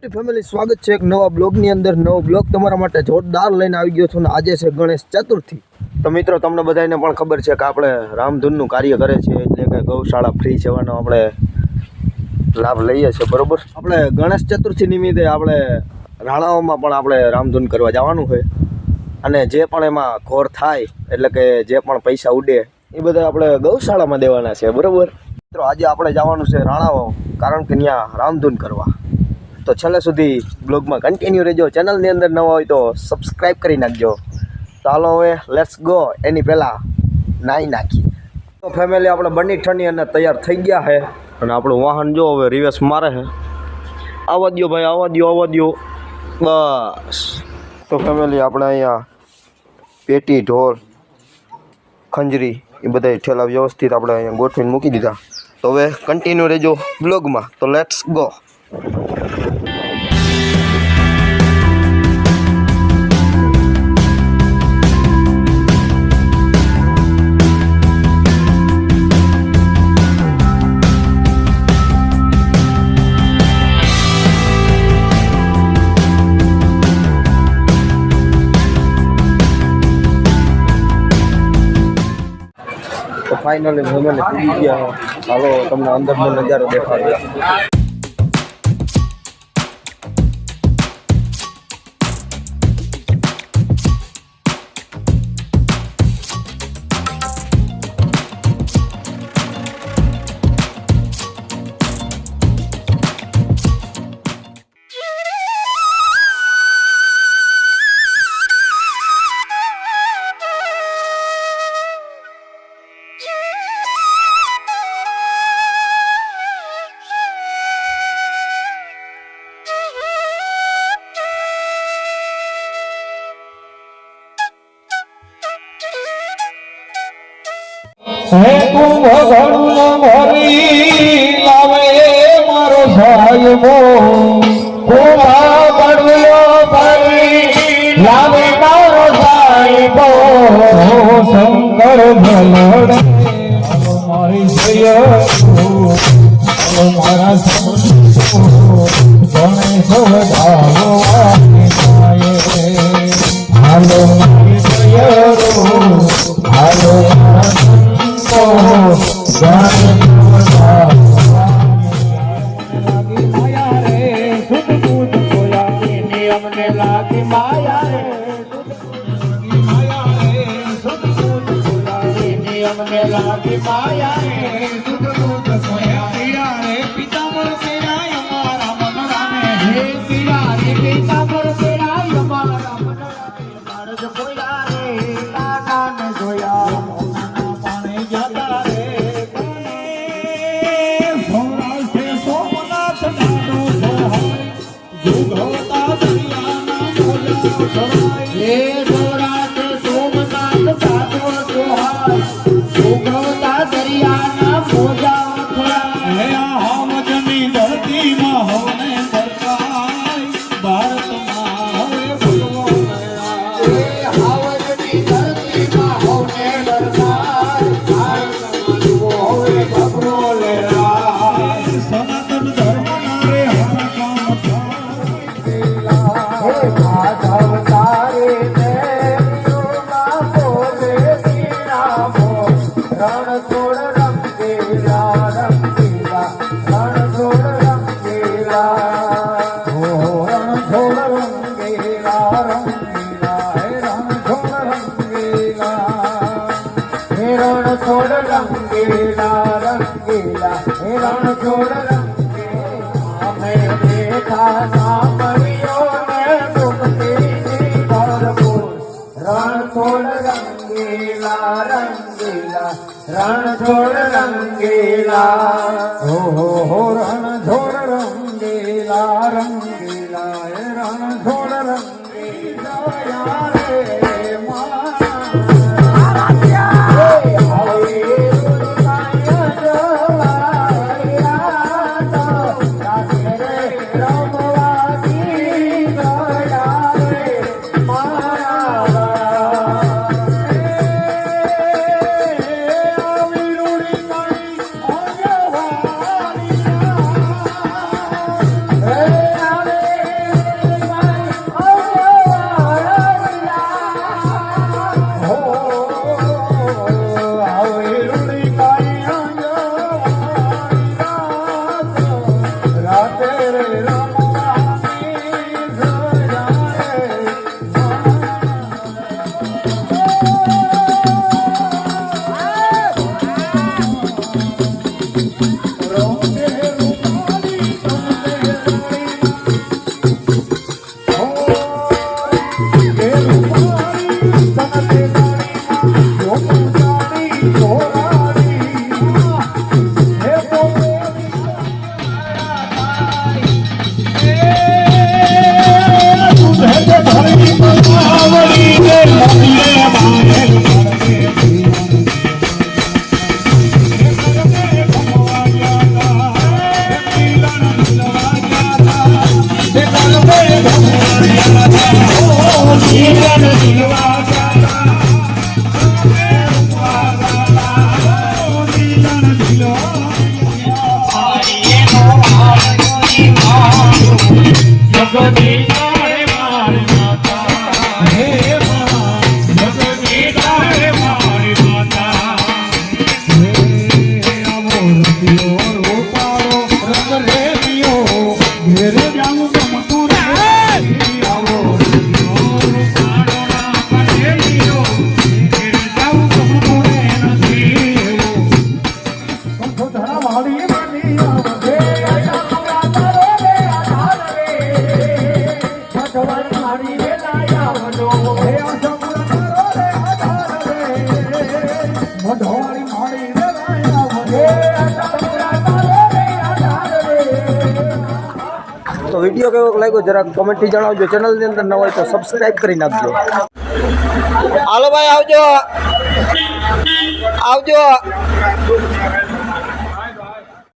Family સ્વાગત છે એક નવા બ્લોગની અંદર. નવો બ્લોગ તમારા માટે જોરદાર લઈને આવી ગયો છું ને આજે છે ગણેશ ચતુર્થી. તો મિત્રો, તમને બધાને પણ ખબર છે કે આપણે રામધૂનનું કાર્ય કરે છે એટલે કે ગૌશાળા ફ્રી સેવાનો આપણે લાભ લઈએ છીએ, બરોબર? આપણે ગણેશ ચતુર્થી નિમિત્તે આપણે રાણાઓમાં પણ આપણે રામધૂન કરવા જવાનું હોય અને જે પણ એમાં ઘોર થાય, એટલે કે જે પણ પૈસા ઉડે, એ બધા આપણે ગૌશાળામાં દેવાના છે, બરાબર? મિત્રો, આજે આપણે જવાનું છે રાણાઓ, કારણ કે ત્યાં રામધૂન કરવા. તો છેલ્લે સુધી બ્લોગમાં કન્ટિન્યુ રહેજો. ચેનલની અંદર નવા હોય તો સબસ્ક્રાઈબ કરી નાખજો. ચાલો હવે લેટ્સ ગો એની પહેલાં નાહી નાખી તો ફેમિલી આપણે બની ઠંડી અને તૈયાર થઈ ગયા છે અને આપણું વાહન જો હવે રિવર્સ મારે છે આવવા દ્યો ભાઈ, આવવા દ્યો આવવા દ્યો. બસ. તો ફેમિલી આપણે અહીંયા પેટી ઢોર ખંજરી એ બધા ઠેલા વ્યવસ્થિત આપણે અહીંયા ગોઠવીને મૂકી દીધા. તો હવે કન્ટિન્યુ રહેજો બ્લોગમાં. તો લેટ્સ ગો તો ફાઇનલી ફેમિલી પૂરી ગયા છે. ચાલો તમને અંદરનો નજારો દેખાડો હે તું ભગવાન ભરી લાવે મારો સાહેબો સાહેબો શંકર ભલડ મારી જય મારા ગણેશ Vamos. છોડ રંગેલા રંગેલા હે રણ છોડ રંગેલા અમે દેખા સાંભળ્યો ને મુક્તિની ભરપૂર રણ છોડ રંગેલા રંગેલા રણ છોડ રંગેલા હો હો હો રણ છોડ રંગેલા રંગેલા રણ છોડ રંગેલા Senhora. Oh, તો વીડિયો કેવો લાગ્યો જરાક કોમેન્ટથી જણાવજો. ચેનલની અંદર ન હોય તો સબસ્ક્રાઈબ કરી નાખજો. હાલો ભાઈ, આવજો. આવજો.